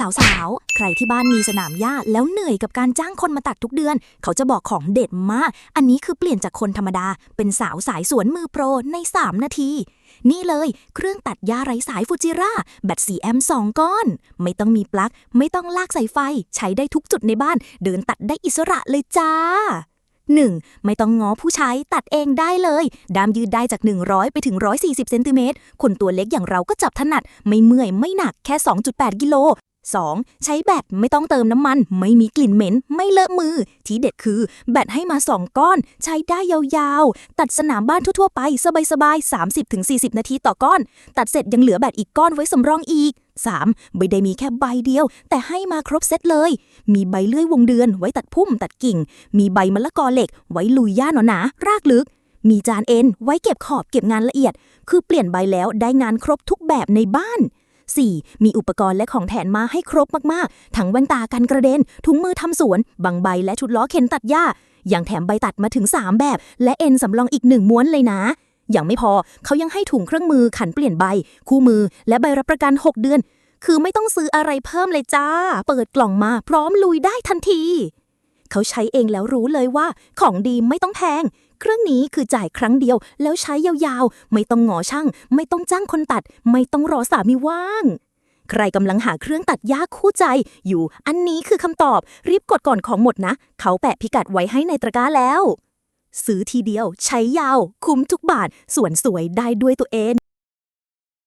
สาวๆ ใครที่บ้านมีสนามหญ้าแล้วเหนื่อยกับการจ้างคนมาตัดทุกเดือน เขาจะบอกของเด็ดมาก อันนี้คือเปลี่ยนจากคนธรรมดา เป็นสาวสายสวนมือโปรใน 3 นาที นี่เลย เครื่องตัดหญ้าไร้สายฟูจิร่าแบตสีแอมสองก้อน ไม่ต้องมีปลั๊ก ไม่ต้องลากสายไฟ ใช้ได้ทุกจุดในบ้าน เดินตัดได้อิสระเลยจ้า 1. ไม่ต้องง้อผู้ใช้ตัดเองได้เลย ดามยืดได้จาก 100 ไปถึง 140 เซนติเมตร คนตัวเล็กอย่างเราก็จับถนัด ไม่เมื่อยไม่หนักแค่ 2.8 กิโล 2. ใช้แบตไม่ต้องเติมน้ำมัน ไม่มีกลิ่นเหม็น ไม่เลอะมือ ที่เด็ดคือแบตให้มา 2 ก้อน ใช้ได้ยาวๆ ตัดสนามบ้านทั่วๆ ไปสบายๆ 30-40 นาทีต่อก้อน ตัดเสร็จยังเหลือแบตอีกก้อนไว้สำรองอีก 3. ไม่ได้มีแค่ใบเดียว แต่ให้มาครบเซตเลย มีใบเลื่อยวงเดือน ไว้ตัดพุ่มตัดกิ่ง มีใบมะละกอเหล็ก ไว้ลุยหญ้าหนาๆรากลึก มีจานเอ็นไว้เก็บขอบเก็บงานละเอียด คือเปลี่ยนใบแล้วได้งานครบทุกแบบในบ้าน 4. มีอุปกรณ์และของแถมมาให้ครบมากๆ ทั้งแว่นตากันกระเด็น ถุงมือทำสวน บังใบและชุดล้อเข็นตัดหญ้า ยังแถมใบตัดมาถึง 3 แบบ และเอ็นสำรองอีกหนึ่งม้วนเลยนะยังไม่พอเขายังให้ถุงเครื่องมือขันเปลี่ยนใบ คู่มือ และใบรับประกัน 6 เดือน คือไม่ต้องซื้ออะไรเพิ่มเลยจ้า เปิดกล่องมาพร้อมลุยได้ทันที เขาใช้เองแล้วรู้เลยว่า ของดีไม่ต้องแพง เครื่องนี้คือจ่ายครั้งเดียว แล้วใช้ยาวๆ ไม่ต้องงอช่าง ไม่ต้องจ้างคนตัด ไม่ต้องรอสามีว่าง ใครกำลังหาเครื่องตัดหญ้าคู่ใจอยู่ อันนี้คือคำตอบ รีบกดก่อนของหมดนะ เขาแปะพิกัดไว้ให้ในตะกร้าแล้ว ซื้อทีเดียว ใช้ยาว คุ้มทุกบาท ส่วนสวยได้ด้วยตัวเอง